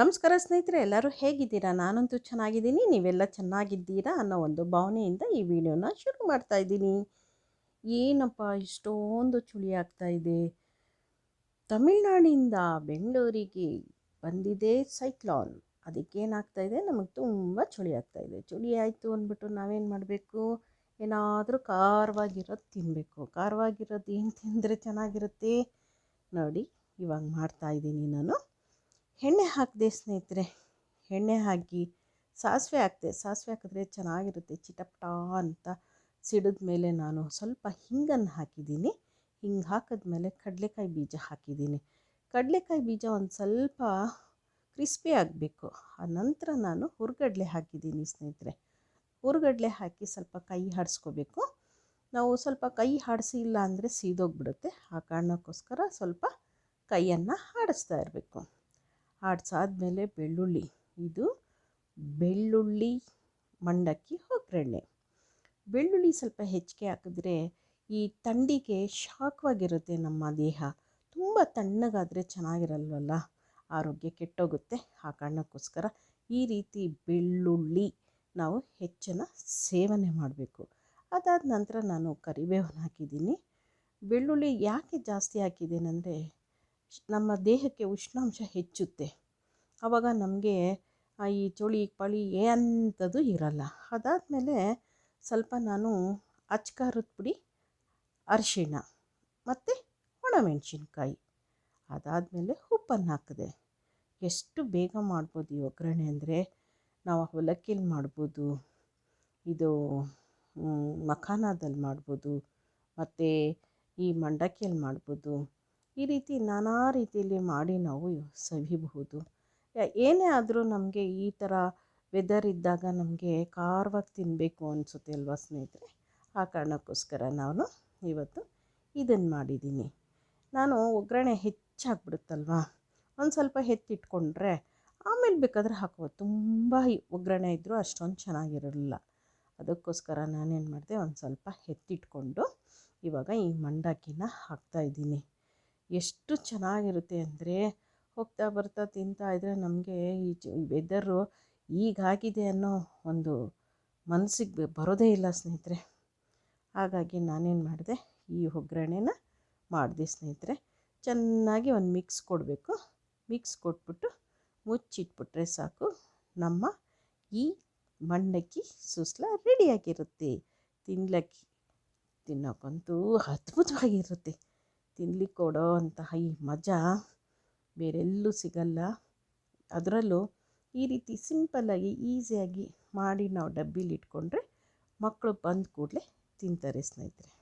ನಮಸ್ಕಾರ ಸ್ನೇಹಿತರೆ, ಎಲ್ಲರೂ ಹೇಗಿದ್ದೀರಾ? ನಾನಂತೂ ಚೆನ್ನಾಗಿದ್ದೀನಿ. ನೀವೆಲ್ಲ ಚೆನ್ನಾಗಿದ್ದೀರಾ ಅನ್ನೋ ಒಂದು ಭಾವನೆಯಿಂದ ಈ ವಿಡಿಯೋನ ಶುರು ಮಾಡ್ತಾ ಇದ್ದೀನಿ. ಏನಪ್ಪ, ಇಷ್ಟೊಂದು ಚುಳಿ ಇದೆ. ತಮಿಳ್ನಾಡಿಂದ ಬೆಂಗಳೂರಿಗೆ ಬಂದಿದೆ ಸೈಕ್ಲಾನ್. ಅದಕ್ಕೇನಾಗ್ತಾ ಇದೆ? ನಮಗೆ ತುಂಬ ಚಳಿ ಇದೆ. ಚಳಿ ಆಯಿತು ಅಂದ್ಬಿಟ್ಟು ನಾವೇನು ಮಾಡಬೇಕು? ಏನಾದರೂ ಖಾರವಾಗಿರೋದು ತಿನ್ನಬೇಕು ಖಾರವಾಗಿರೋದು ಏನು ತಿಂದರೆ ಚೆನ್ನಾಗಿರುತ್ತೆ? ನೋಡಿ, ಇವಾಗ ಮಾಡ್ತಾ ಇದ್ದೀನಿ ನಾನು. ಎಣ್ಣೆ ಹಾಕಿದೆ ಸ್ನೇಹಿತರೆ, ಎಣ್ಣೆ ಹಾಕಿ ಸಾಸಿವೆ ಹಾಕಿದೆ, ಸಾಸಿವೆ ಹಾಕಿದ್ರೆ ಚೆನ್ನಾಗಿರುತ್ತೆ ಚಿಟಪಟ ಅಂತ ಸಿಡಿದ ಮೇಲೆ ನಾನು ಸ್ವಲ್ಪ ಹಿಂಗನ್ನು ಹಾಕಿದ್ದೀನಿ. ಹಿಂಗೆ ಹಾಕಿದ್ಮೇಲೆ ಕಡಲೆಕಾಯಿ ಬೀಜ ಹಾಕಿದ್ದೀನಿ. ಕಡಲೆಕಾಯಿ ಬೀಜ ಒಂದು ಸ್ವಲ್ಪ ಕ್ರಿಸ್ಪಿ ಆಗಬೇಕು. ಆ ನಂತರ ನಾನು ಹುರ್ಗಡ್ಲೆ ಹಾಕಿದ್ದೀನಿ ಸ್ನೇಹಿತರೆ. ಹುರ್ಗಡ್ಲೆ ಹಾಕಿ ಸ್ವಲ್ಪ ಕೈ ಹಾಡಿಸ್ಕೋಬೇಕು. ನಾವು ಸ್ವಲ್ಪ ಕೈ ಹಾಡಿಸಿ ಇಲ್ಲ ಅಂದರೆ ಸೀದೋಗ್ಬಿಡುತ್ತೆ. ಆ ಕಾರಣಕ್ಕೋಸ್ಕರ ಸ್ವಲ್ಪ ಕೈಯನ್ನು ಹಾಡಿಸ್ತಾ ಇರಬೇಕು. ಆಡಿಸಾದ್ಮೇಲೆ ಬೆಳ್ಳುಳ್ಳಿ. ಇದು ಬೆಳ್ಳುಳ್ಳಿ ಮಂಡಕ್ಕಿ ಒಗ್ಗರಣೆ. ಬೆಳ್ಳುಳ್ಳಿ ಸ್ವಲ್ಪ ಹೆಚ್ಚಿಗೆ ಹಾಕಿದ್ರೆ ಈ ಥಂಡಿಗೆ ಶಾಖವಾಗಿರುತ್ತೆ ನಮ್ಮ ದೇಹ. ತುಂಬ ತಣ್ಣಗಾದರೆ ಚೆನ್ನಾಗಿರಲ್ವಲ್ಲ? ಆರೋಗ್ಯ ಕೆಟ್ಟೋಗುತ್ತೆ. ಆ ಕಾರಣಕ್ಕೋಸ್ಕರ ಈ ರೀತಿ ಬೆಳ್ಳುಳ್ಳಿ ನಾವು ಹೆಚ್ಚನ್ನು ಸೇವನೆ ಮಾಡಬೇಕು. ಅದಾದ ನಂತರ ನಾನು ಕರಿಬೇವನ್ನು ಹಾಕಿದ್ದೀನಿ. ಬೆಳ್ಳುಳ್ಳಿ ಯಾಕೆ ಜಾಸ್ತಿ ಹಾಕಿದ್ದೇನೆಂದರೆ ನಮ್ಮ ದೇಹಕ್ಕೆ ಉಷ್ಣಾಂಶ ಹೆಚ್ಚುತ್ತೆ. ಆವಾಗ ನಮಗೆ ಈ ಚಳಿ, ಪಳಿ ಅಂಥದ್ದು ಇರಲ್ಲ. ಅದಾದಮೇಲೆ ಸ್ವಲ್ಪ ನಾನು ಅಚ್ಕಾರದ ಪುಡಿ, ಅರಿಶಿಣ ಮತ್ತು ಒಣಮೆಣಸಿನ್ಕಾಯಿ. ಅದಾದಮೇಲೆ ಉಪ್ಪನ್ನು ಹಾಕಿದೆ. ಎಷ್ಟು ಬೇಗ ಮಾಡ್ಬೋದು ಈ ಒಗ್ಗರಣೆ ಅಂದರೆ? ನಾವು ಅವಲಕ್ಕಿಲಿ ಮಾಡ್ಬೋದು. ಇದು ಮಖಾನದಲ್ಲಿ ಮಾಡ್ಬೋದು. ಮತ್ತು ಈ ಮಂಡಕ್ಕಿಯಲ್ಲಿ ಮಾಡ್ಬೋದು. ಈ ರೀತಿ ನಾನಾ ರೀತಿಯಲ್ಲಿ ಮಾಡಿ ನಾವು ಸವಿಬಹುದು. ಏನೇ ಆದರೂ ನಮಗೆ ಈ ಥರ ವೆದರ್ ಇದ್ದಾಗ ನಮಗೆ ಖಾರವಾಗಿ ತಿನ್ನಬೇಕು ಅನಿಸುತ್ತೆ ಅಲ್ವಾ ಸ್ನೇಹಿತರೆ? ಆ ಕಾರಣಕ್ಕೋಸ್ಕರ ನಾನು ಇವತ್ತು ಇದನ್ನು ಮಾಡಿದ್ದೀನಿ. ನಾನು ಒಗ್ಗರಣೆ ಹೆಚ್ಚಾಗ್ಬಿಡುತ್ತಲ್ವಾ? ಒಂದು ಸ್ವಲ್ಪ ಎತ್ತಿಟ್ಕೊಂಡ್ರೆ ಆಮೇಲೆ ಬೇಕಾದರೆ ಹಾಕೋದು ತುಂಬ ಒಗ್ಗರಣೆ ಇದ್ದರೂ ಅಷ್ಟೊಂದು ಚೆನ್ನಾಗಿರಲಿಲ್ಲ ಅದಕ್ಕೋಸ್ಕರ ನಾನೇನು ಮಾಡಿದೆ ಒಂದು ಸ್ವಲ್ಪ ಎತ್ತಿಟ್ಕೊಂಡು ಇವಾಗ ಈ ಮಂಡಕ್ಕಿನ ಹಾಕ್ತಾಯಿದ್ದೀನಿ ಎಷ್ಟು ಚೆನ್ನಾಗಿರುತ್ತೆ ಅಂದರೆ ಹೋಗ್ತಾ ಬರ್ತಾ ತಿಂತಾ ಇದ್ದರೆ ನಮಗೆ ಈ ವೆದರು ಈಗಾಗಿದೆ ಅನ್ನೋ ಒಂದು ಮನಸ್ಸಿಗೆ ಬರೋದೇ ಇಲ್ಲ ಸ್ನೇಹಿತರೆ. ಹಾಗಾಗಿ ನಾನೇನು ಮಾಡಿದೆ, ಈ ಒಗ್ಗರಣೆನ ಮಾಡಿದೆ ಸ್ನೇಹಿತರೆ. ಚೆನ್ನಾಗಿ ಒಂದು ಮಿಕ್ಸ್ ಕೊಡಬೇಕು. ಮಿಕ್ಸ್ ಕೊಟ್ಬಿಟ್ಟು ಮುಚ್ಚಿಟ್ಬಿಟ್ರೆ ಸಾಕು. ನಮ್ಮ ಈ ಮಂಡಕ್ಕಿ ಸುಸ್ಲ ರೆಡಿಯಾಗಿರುತ್ತೆ ತಿನ್ಲಕ್ಕೆ ತಿನ್ನೋಕ್ಕಂತೂ ಅದ್ಭುತವಾಗಿರುತ್ತೆ. ತಿನ್ಲಿಕ್ಕೆ ಕೊಡೋ ಅಂತಹ ಈ ಮಜಾ ಬೇರೆಲ್ಲೂ ಸಿಗಲ್ಲ. ಅದರಲ್ಲೂ ಈ ರೀತಿ ಸಿಂಪಲ್ಲಾಗಿ, ಈಸಿಯಾಗಿ ಮಾಡಿ ನಾವು ಡಬ್ಬಿಲಿ ಇಟ್ಕೊಂಡ್ರೆ ಮಕ್ಕಳು ಬಂದ ಕೂಡಲೇ ತಿಂತಾರೆ ಸ್ನೇಹಿತರೆ.